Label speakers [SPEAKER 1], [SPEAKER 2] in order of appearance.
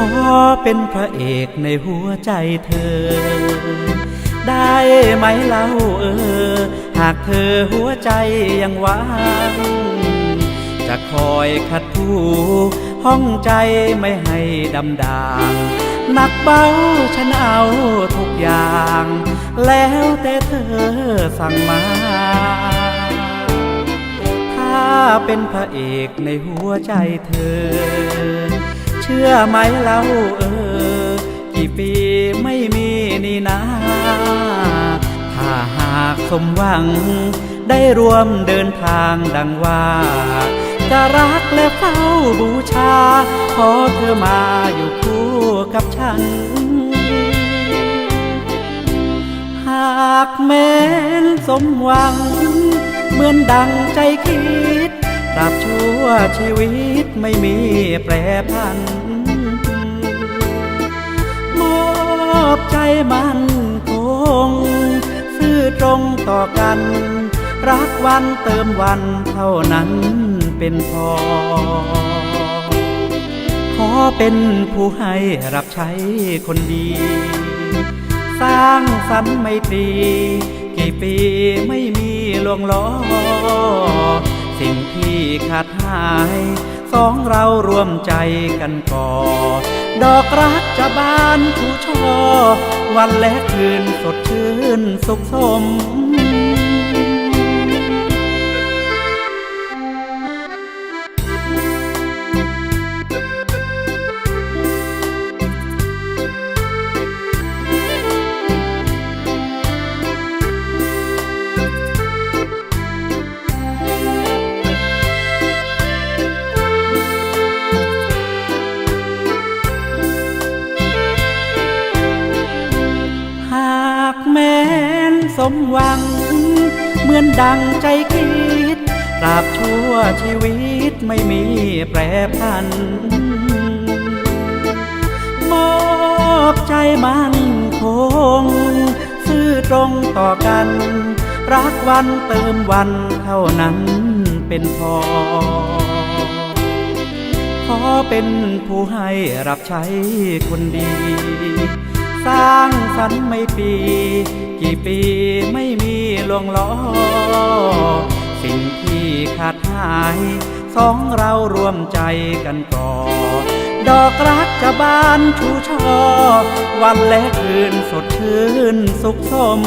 [SPEAKER 1] อเป็นพระเอกในหัวใจเธอ ได้ไหมเล่าเออ หากเธอหัวใจยังว่างจะคอยขัดถูห้องใจไม่ให้ดำดางหนักเบาฉันเอาทุกอย่าง แล้วแต่เธอสั่งมา ถ้าเป็นพระเอกในหัวใจเธอ เชื่อไหมเล่าเออ กี่ปีไม่มีนี่นา ถ้าหากสมหวัง ได้รวมเดินทางดังว่า จะรักและเฝ้าบูชา ขอเธอมาอยู่คู่กับฉัน หากแม้นสมหวัง เหมือนดังใจคิด ตราบชั่วชีวิตไม่มีแปรพันมอบใจมันคง ซื่อตรงต่อกัน รักวันเติมวันเท่านั้นเป็นพอ ขอเป็นผู้ให้รับใช้คนดี สร้างสรรค์ไม่ตรี กี่ปีไม่มีลวงล้อ งที่ขาดหาย สองเรารวมใจกันก่อ ดอกรักจะบานชูช่อ วันและคืนสดชื่นสุขสม สมหวัง เหมือนดังใจคิดตราบชั่วชีวิตไม่มีแปรพันมอบใจมันคง ซื่อตรงต่อกัน รักวันเติมวันเท่านั้นเป็นพอ ขอเป็นผู้ให้รับใช้คนดี สร้างสรรค์ไม่ปี กี่ปีไม่มีลวงล้อ สิ่งที่ขาดหาย สองเรารวมใจกันก่อ ดอกรักจะบานชูช่อ วันและคืนสดชื่นสุขสม